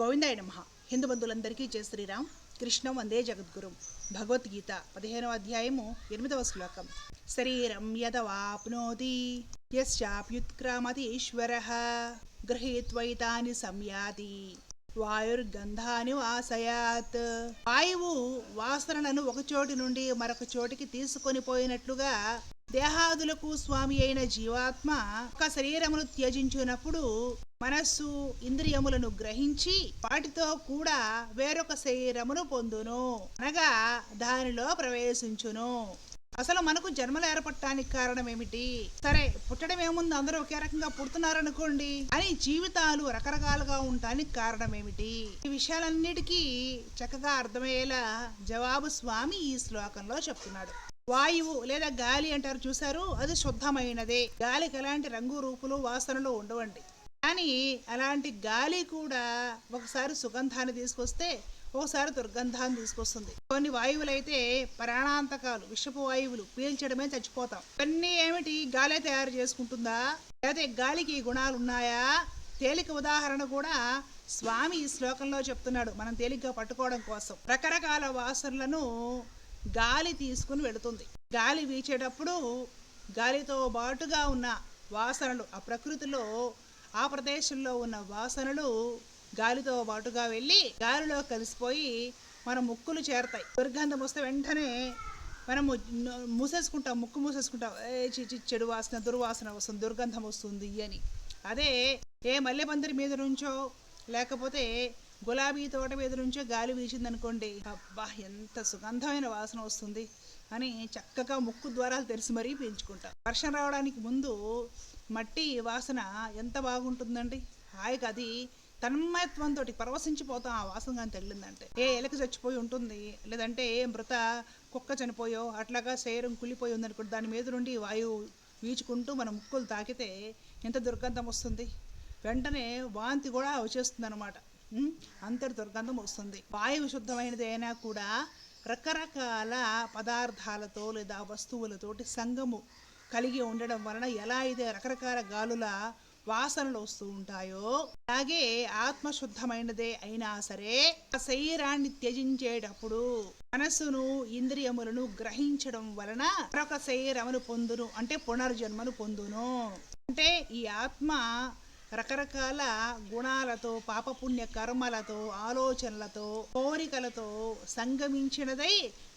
గోవిందాయ నమ. హిందూ బంధువులందరికీ జయ శ్రీరామ్. కృష్ణం వందే జగద్గురు. భగవద్గీత పదిహేనవ అధ్యాయము ఎనిమిదవ శ్లోకం. శరీరం యదవాప్నోతి యస్యాప్యుత్క్రామతి ఈశ్వర గృహీత్వైతాని సంయాతి వాయుర్గంధాని వాసయాత్. వాయువు వాసనలను ఒక చోటి నుండి మరొక చోటికి తీసుకొని పోయినట్లుగా దేహాదులకు స్వామి అయిన జీవాత్మ ఒక శరీరమును త్యజించినప్పుడు మనస్సు ఇంద్రియములను గ్రహించి వాటితో కూడా వేరొక శరీరమును పొందును. అనగా దానిలో ప్రవేశించును. అసలు మనకు జన్మలు ఏర్పడటానికి కారణం ఏమిటి సరే పుట్టడం ఏముంది? అందరూ ఒకే రకంగా పుడుతున్నారనుకోండి. అని జీవితాలు రకరకాలుగా ఉండటానికి కారణం ఏమిటి ఈ విషయాలన్నిటికీ చక్కగా అర్థమయ్యేలా జవాబు స్వామి ఈ శ్లోకంలో చెప్తున్నాడు. వాయువు లేదా గాలి అంటారు చూసారు అది శుద్ధమైనదే. గాలికి ఎలాంటి రంగు రూపులు వాసనలు ఉండవండి. కానీ అలాంటి గాలి కూడా ఒకసారి సుగంధాన్ని తీసుకొస్తే ఒకసారి దుర్గంధాన్ని తీసుకొస్తుంది. కొన్ని వాయువులు అయితే ప్రాణాంతకాలు విషపు వాయువులు పీల్చడమే చచ్చిపోతాం. ఇవన్నీ ఏమిటి? గాలే తయారు చేసుకుంటుందా? లేకపోతే గాలికి గుణాలు ఉన్నాయా? తేలిక ఉదాహరణ కూడా స్వామి ఈ శ్లోకంలో చెప్తున్నాడు. మనం తేలిగ్గా పట్టుకోవడం కోసం. రకరకాల వాసనలను గాలి తీసుకుని వెళుతుంది. గాలి వీచేటప్పుడు గాలితో బాటుగా ఉన్న వాసనలు ఆ ప్రకృతిలో ఆ ప్రదేశంలో ఉన్న వాసనలు గాలితో బాటుగా వెళ్ళి గాలిలో కలిసిపోయి మన ముక్కులు చేరతాయి. దుర్గంధం వస్తే వెంటనే మనము మూసేసుకుంటాం ముక్కు మూసేసుకుంటాం. ఏ చి చి చెడు వాసన దుర్వాసన వస్తుంది దుర్గంధం వస్తుంది అని. అదే ఏ మల్లెపందిరి మీద నుంచో లేకపోతే గులాబీ తోట మీద నుంచే గాలి వీచిందనుకోండి అబ్బా ఎంత సుగంధమైన వాసన వస్తుంది అని చక్కగా ముక్కు ద్వారాలు తెరిచి మరీ పీల్చుకుంటాం వర్షం రావడానికి ముందు మట్టి వాసన ఎంత బాగుంటుందండి? హాయిగా అది తన్మయత్వంతో పరవశించిపోతాం ఆ వాసన కానీ తగిలిందంటే. ఏ ఎలక చచ్చిపోయి ఉంటుంది లేదంటే ఏ మృత కుక్క చనిపోయో అట్లాగా శరీరం కుళ్ళిపోయి ఉందనుకోండి దాని మీద నుండి వాయువు వీచుకుంటూ మన ముక్కులు తాకితే ఎంత దుర్గంధం వస్తుంది? వెంటనే వాంతి కూడా వచ్చేస్తుంది అనమాట అంతటి దుర్గంధం వస్తుంది. వాయువు శుద్ధమైనదైనా అయినా కూడా రకరకాల పదార్థాలతో లేదా వస్తువులతోటి సంగము కలిగి ఉండడం వలన ఎలా అయితే రకరకాల గాలుల వాసనలు వస్తూ ఉంటాయో అలాగే ఆత్మ శుద్ధమైనదే అయినా సరే ఆ శరీరాన్ని త్యజించేటప్పుడు మనసును ఇంద్రియములను గ్రహించడం వలన మరొక శరీరమును పొందును అంటే పునర్జన్మను పొందును. అంటే ఈ ఆత్మ రకరకాల గుణాలతో పాపపుణ్య కర్మలతో ఆలోచనలతో కోరికలతో సంగమించినదై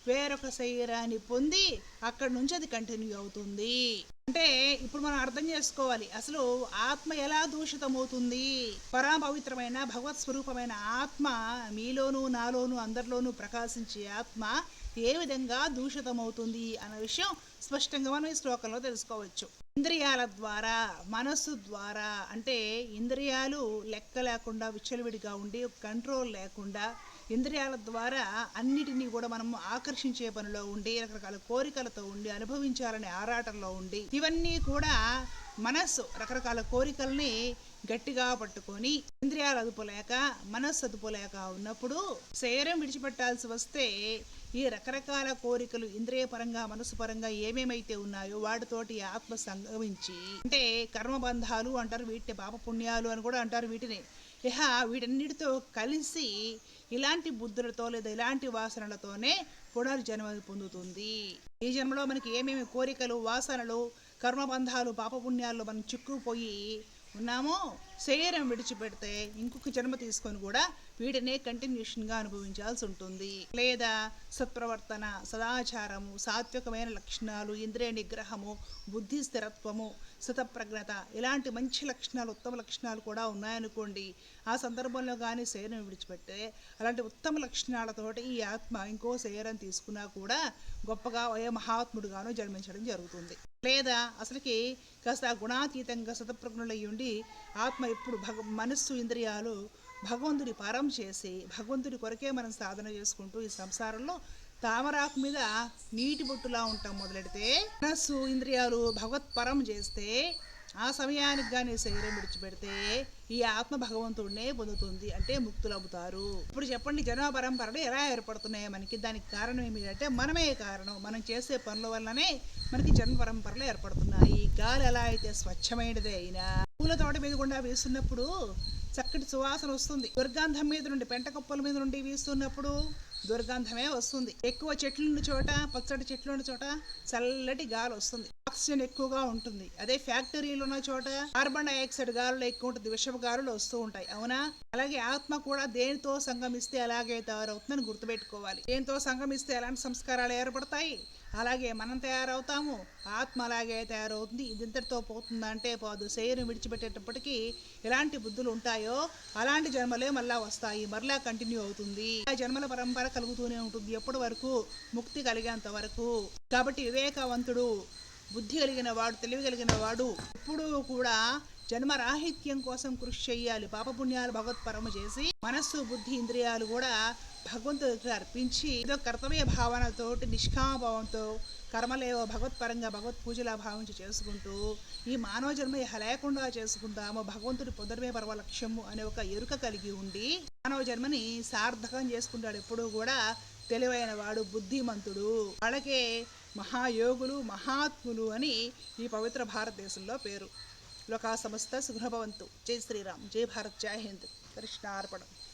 వేరొక శరీరాన్ని పొంది అక్కడి నుంచి అది కంటిన్యూ అవుతుంది. అంటే ఇప్పుడు మనం అర్థం చేసుకోవాలి అసలు ఆత్మ ఎలా దూషితమవుతుంది? పరాపవిత్రమైన భగవత్ స్వరూపమైన ఆత్మ మీలోనూ నాలోనూ అందరిలోనూ ప్రకాశించే ఆత్మ ఏ విధంగా దూషితమవుతుంది అన్న విషయం స్పష్టంగా మనం ఈ శ్లోకంలో తెలుసుకోవచ్చు. ఇంద్రియాల ద్వారా మనస్సు ద్వారా అంటే ఇంద్రియాలు లెక్క లేకుండా విచ్చలవిడిగా ఉండి కంట్రోల్ లేకుండా ఇంద్రియాల ద్వారా అన్నిటినీ కూడా మనం ఆకర్షించే పనిలో ఉండి రకరకాల కోరికలతో ఉండి అనుభవించాలనే ఆరాటంలో ఉండి ఇవన్నీ కూడా మనస్సు రకరకాల కోరికల్ని గట్టిగా పట్టుకొని ఇంద్రియాలు అదుపులేక మనస్సు అదుపులేక ఉన్నప్పుడు శరీరం విడిచిపెట్టాల్సి వస్తే ఈ రకరకాల కోరికలు ఇంద్రియ పరంగా మనసు పరంగా ఏమేమైతే ఉన్నాయో వాటితోటి ఆత్మ సంగమించి అంటే కర్మబంధాలు అంటారు వీటిని పాపపుణ్యాలు అని కూడా అంటారు వీటిని. ఇహ వీటన్నిటితో కలిసి ఇలాంటి బుద్ధులతో లేదా ఇలాంటి వాసనలతోనే పునర్జన్మ పొందుతుంది. ఈ జన్మలో మనకి ఏమేమి కోరికలు వాసనలు కర్మబంధాలు పాపపుణ్యాల్లో మనం చిక్కుపోయి ఉన్నామో శరీరం విడిచిపెడితే ఇంకొక జన్మ తీసుకొని కూడా వీటినే కంటిన్యూషన్గా అనుభవించాల్సి ఉంటుంది. లేదా సత్ప్రవర్తన సదాచారము సాత్వికమైన లక్షణాలు ఇంద్రియ నిగ్రహము బుద్ధి స్థిరత్వము సతప్రజ్ఞత ఇలాంటి మంచి లక్షణాలు ఉత్తమ లక్షణాలు కూడా ఉన్నాయనుకోండి. ఆ సందర్భంలో కానీ శరీరం విడిచిపెట్టే అలాంటి ఉత్తమ లక్షణాలతోటి ఈ ఆత్మ ఇంకో శరీరం తీసుకున్నా కూడా గొప్పగా ఏ మహాత్ముడుగానో జన్మించడం జరుగుతుంది. లేదా అసలుకి కాస్త గుణాతీతంగా సతప్రజ్ఞులై ఉండి ఆత్మ ఎప్పుడు భగ మనస్సు ఇంద్రియాలు భగవంతుడి పరం చేసి భగవంతుడి కొరకే మనం సాధన చేసుకుంటూ ఈ సంసారంలో తామరాకు మీద నీటి బొట్టులా ఉంటాం మొదలెడితే మనస్సు ఇంద్రియాలు భగవత్పరం చేస్తే ఆ సమయానికి కానీ శరీరం విడిచిపెడితే ఈ ఆత్మ భగవంతుడినే పొందుతుంది అంటే ముక్తులవుతారు. ఇప్పుడు చెప్పండి జన్మ పరంపరలు ఎలా ఏర్పడుతున్నాయి మనకి. దానికి కారణం ఏమిటంటే మనమే కారణం. మనం చేసే పనుల వల్లనే మనకి జన్మ పరంపరలు ఏర్పడుతున్నాయి. గాలి ఎలా అయితే స్వచ్ఛమైనదే అయినా పూల తోట మీద గుండా వేస్తున్నప్పుడు చక్కటి సువాసన వస్తుంది. దుర్గంధం మీద నుండి పెంట కుప్పల మీద నుండి వీస్తున్నప్పుడు దుర్గంధమే వస్తుంది. ఎక్కువ చెట్లు ఉన్న చోట పచ్చడి చెట్లు ఉన్న చోట చల్లటి గాలి వస్తుంది. ఆక్సిజన్ ఎక్కువగా ఉంటుంది. అదే ఫ్యాక్టరీలు ఉన్న చోట కార్బన్ డైఆక్సైడ్ గాలులు ఎక్కువ ఉంటుంది విషపు గాలులు వస్తూ ఉంటాయి. అవునా? అలాగే ఆత్మ కూడా దేనితో సంగమిస్తే అలాగే తయారవుతుందని గుర్తుపెట్టుకోవాలి. దేనితో సంగమిస్తే ఎలాంటి సంస్కారాలు ఏర్పడతాయి? అలాగే మనం తయారవుతాము. ఆత్మ అలాగే తయారవుతుంది. ఇదింతటితో పోతుందా అంటే పోదు శరీరం విడిచిపెట్టేటప్పటికీ ఎలాంటి బుద్ధులు ఉంటాయో అలాంటి జన్మలే మళ్ళా వస్తాయి. మరలా కంటిన్యూ అవుతుంది. ఆ జన్మల పరంపర కలుగుతూనే ఉంటుంది. ఎప్పటి వరకు? ముక్తి కలిగేంత వరకు. కాబట్టి వివేకవంతుడు బుద్ధి కలిగిన వాడు తెలివి కలిగిన వాడు ఎప్పుడూ కూడా జన్మ రాహిత్యం కోసం కృషి చేయాలి పాపపుణ్యాలు భగవత్పరము చేసి మనస్సు బుద్ధి ఇంద్రియాలు కూడా భగవంతుడికి అర్పించి ఏదో కర్తవ్య భావనతోటి నిష్కామభావంతో కర్మలేవో భగవత్పరంగా భగవత్ పూజలా భావించి చేసుకుంటూ ఈ మానవ జన్మ లేకుండా చేసుకుందాము భగవంతుడి పొదర్వే పర్వ లక్ష్యము అనే ఒక ఎరుక కలిగి ఉండి మానవ జన్మని సార్థకం చేసుకుంటాడు ఎప్పుడూ కూడా. తెలివైన వాడు బుద్ధిమంతుడు. వాళ్ళకే మహాయోగులు మహాత్ములు అని ఈ పవిత్ర భారతదేశంలో పేరు. లోకా సమస్త సుఖభవంతు. జై శ్రీరామ్. జై భారత్. జై హింద్. కృష్ణార్పణం.